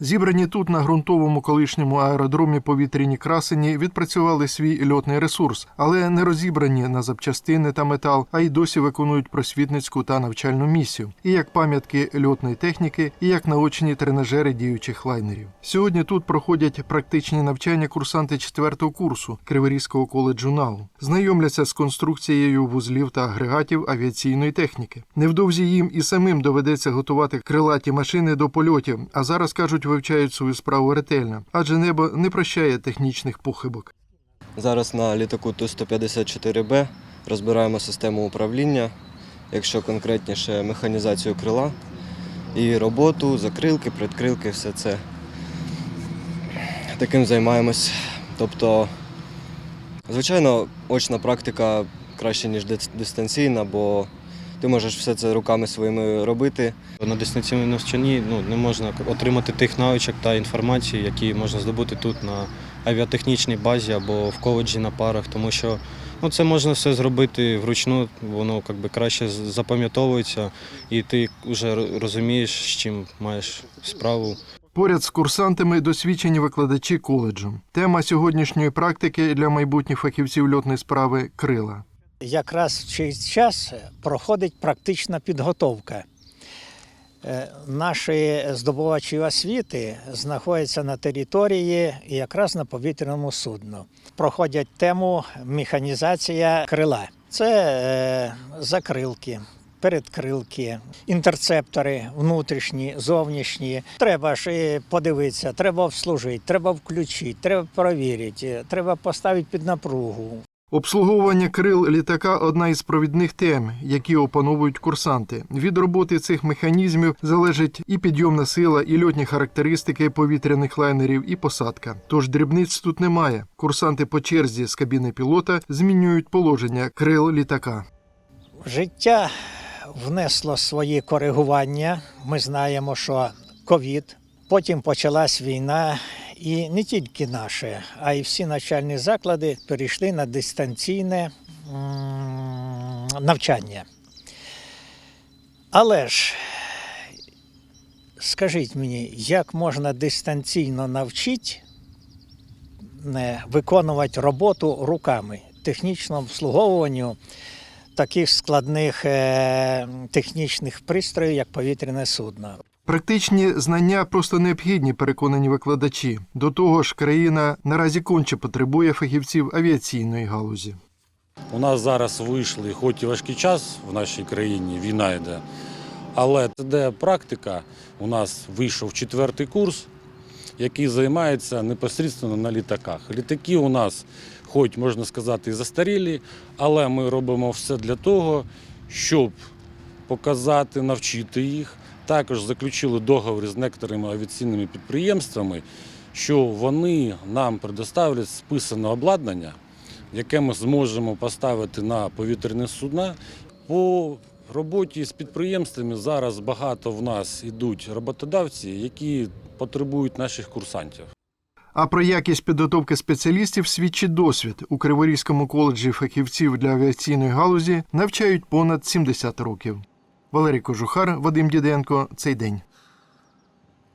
Зібрані тут на ґрунтовому колишньому аеродромі повітряні красені відпрацювали свій льотний ресурс, але не розібрані на запчастини та метал, а й досі виконують просвітницьку та навчальну місію, і як пам'ятки льотної техніки, і як наочні тренажери діючих лайнерів. Сьогодні тут проходять практичні навчання курсанти четвертого курсу Криворізького коледжу НАУ. Знайомляться з конструкцією вузлів та агрегатів авіаційної техніки. Невдовзі їм і самим доведеться готувати крилаті машини до польотів, а зараз кажуть, вивчають свою справу ретельно, адже небо не прощає технічних похибок. Зараз на літаку Ту-154Б розбираємо систему управління, якщо конкретніше механізацію крила і роботу, закрилки, предкрилки, все це. Таким займаємось. Тобто, звичайно, очна практика краще, ніж дистанційна, бо ти можеш все це руками своїми робити. На дистанційному навчанні ну, не можна отримати тих навичок та інформації, які можна здобути тут на авіатехнічній базі або в коледжі на парах, тому що ну, це можна все зробити вручну, воно как би, краще запам'ятовується, і ти вже розумієш, з чим маєш справу. Поряд з курсантами досвідчені викладачі коледжу. Тема сьогоднішньої практики для майбутніх фахівців льотної справи крила. Якраз в цей час проходить практична підготовка. Е, Наші здобувачі освіти знаходяться на території якраз на повітряному судну. Проходять тему механізація крила. Це е, закрилки, передкрилки, інтерцептори внутрішні, зовнішні. Треба ж подивитися, треба обслужити, треба включити, треба перевірити, треба поставити під напругу. Обслуговування крил літака одна із провідних тем, які опановують курсанти. Від роботи цих механізмів залежить і підйомна сила, і льотні характеристики повітряних лайнерів, і посадка. Тож дрібниць тут немає. Курсанти по черзі з кабіни пілота змінюють положення крил літака. Життя внесло свої коригування. Ми знаємо, що ковід, потім почалась війна, і не тільки наші, а й всі навчальні заклади перейшли на дистанційне навчання. Але ж скажіть мені, як можна дистанційно навчити виконувати роботу руками, технічному обслуговуванню таких складних е, технічних пристроїв, як повітряне судно. Практичні знання просто необхідні, переконані викладачі. До того ж, країна наразі конче потребує фахівців авіаційної галузі. У нас зараз вийшли, хоч і важкий час в нашій країні, війна йде, але де практика, у нас вийшов четвертий курс, який займається непосередньо на літаках. Літаки у нас, хоч можна сказати, і застарілі, але ми робимо все для того, щоб показати, навчити їх. Також заключили договір з некоторими авіаційними підприємствами, що вони нам предоставлять списане обладнання, яке ми зможемо поставити на повітряні судна. По роботі з підприємствами зараз багато в нас йдуть роботодавці, які потребують наших курсантів. А про якість підготовки спеціалістів свідчить досвід. У Криворізькому коледжі фахівців для авіаційної галузі навчають понад 70 років. Валерій Кожухар, Вадим Діденко. Цей день.